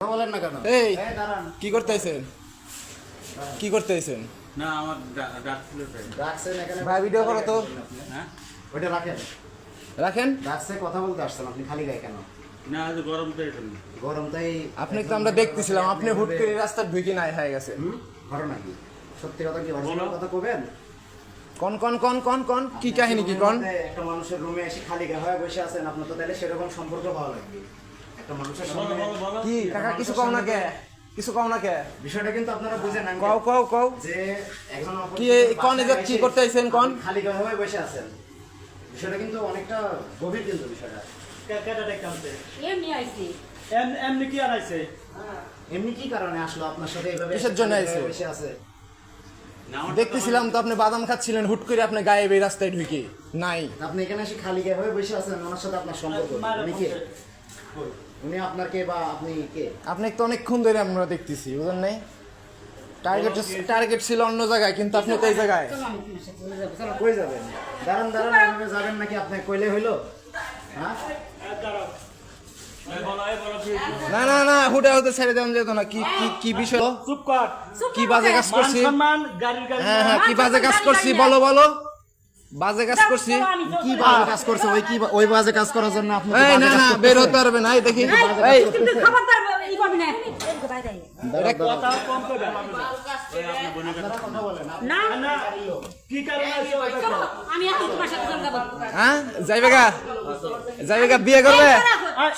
কথা বলেন না কেন? এই এই কি করতেছেন? কি করতেছেন? না আমার ডা- ডাকছিল তাই। ডাকছেন এখানে ভাই, ভিডিও করো তো। হ্যাঁ? ওইটা রাখেন। রাখেন? ডাকছে কথা বলতে আসছেন আপনি খালি গায়ে কেন? না আজ গরম তো এটা গরম তাই আপনি তো আমরা দেখতেছিলাম আপনি হুট করে রাস্তা ঢুকে নাই হয়ে গেছে। ঘটনা কি? সত্যি কথা কি। কথা কবেন? কোন কোন কোন কোন কোন কি কাহিনী কি কোন? একটা মানুষের রুমে এসে খালি গায়ে হয়ে বসে আছেন আপনার তো তাহলে সেরকম সম্পর্ক ভালো লাগবে। একটা মানুষের কি? কাকা কিছু কও না কে? কিছু কও না কে? বিষয়টা কিন্তু আপনারা বুঝেন না। কও কও কও। যে একজন অপরিচিত কি কোন কি করতে আইছেন কোন? খালি গায়ে হয়ে বসে আছেন। বিষয়টা কিন্তু অনেকটা গভীর কিন্তু বিষয়টা। এমনি আইছি। এমনি কি আর আইছে? এমনি কি কারণে আসলো আপনার সাথে এইভাবে কিসের জন্য আইছে? বসে আছে? দেখতেছিলাম তো আপনি বাদাম খাচ্ছিলেন হুট করে আপনি গায়ে এই রাস্তায় ঢুকে। নাই। আপনি এখানে এসে খালি গায়ে হয়ে বসে আছেন ওনার সাথে আপনার সম্পর্ক কি? উনি আপনার কে বা আপনি কে? আপনি তো অনেকক্ষণ ধরে আমরা দেখতেছি বুঝলেন নাই? টার্গেট টার্গেট ছিল অন্য জায়গায় কিন্তু আপনি তো এই জায়গায়। কই যাবেন? দাঁড়ান দাঁড়ান এভাবে যাবেন নাকি আপনি কইলে হইল? হ্যাঁ? না না না হুটে হুটে ছেড়ে দেওয়া যেত না কি কি কি বিষয়? চুপ কর। কি বাজে কাজ করছি? সম্মান গাড়ির গাড়ি হ্যাঁ হ্যাঁ কি বাজে কাজ করছি? বলো বলো। বাজে কাজ করছি। কি বাজে কাজ করছে? ওই কি ওই বাজে কাজ করার জন্য আপনি এই না না বের হতে পারবে না এই দেখি। এই কিন্তু খবরদার ই করবি না এটা কথা কম করবে আপনি বোনের কথা বলেন না। না কি কারণে। আমি এখন তোমার সাথে চলে যাব। হ্যাঁ? যাইবে গা যাইবে গা বিয়ে করবে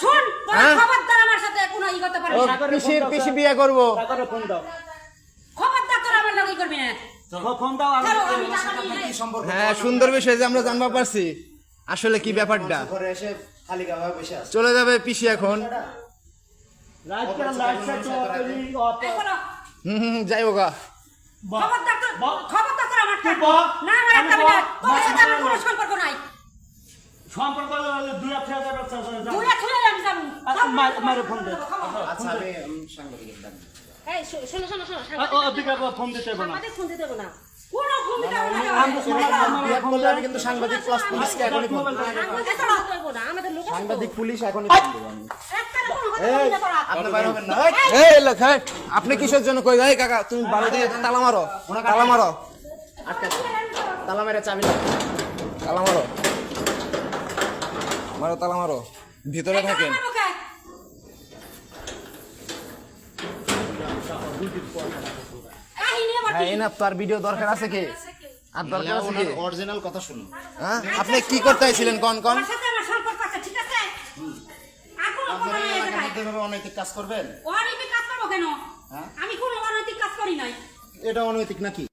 শোন হ্যাঁ? খবরদার আমার সাথে কোনো ই করতে পারবি না। পিসির পিসি বিয়ে করব। খবরদার তোরা আমার লগে করবি না। হ্যাঁ সুন্দর বিষয় যে আমরা জানবা পারছি। আসলে কি ব্যাপারটা? ঘরে এসে খালি গায়ে বসে আছে। চলে যাবে পিসি এখন। হুম সম্পর্ক হাজার আমি যাব। আচ্ছা, আমি দিচ্ছি। এই শোনো শোনো শোনো ফোন দিতে হবে না। ফোন দিতে হবে না। আপনি বাইরে হবেন না। এই! এই লোক আপনি কিসের জন্য কই যাই কাকা তুমি ভালো দিয়ে তালা মারো তালা মারো। তালা মেরে চাবি তালা মারো। মারো তালা মারো। ভিতরে থাকেন আমার মুখে। কাহিনী আবার হ্যাঁ কি? এনার তো আর ভিডিও দরকার আছে কি? আর দরকার আছে কি? অরিজিনাল কথা শুনুন। হ্যাঁ? আপনি কি করতে আইছিলেন? কোন কোন। অনৈতিক কাজ করবেন? অনৈতিক কাজ করব কেন? হ্যাঁ? আমি কোনো অনৈতিক কাজ করি নাই। এটা অনৈতিক নাকি?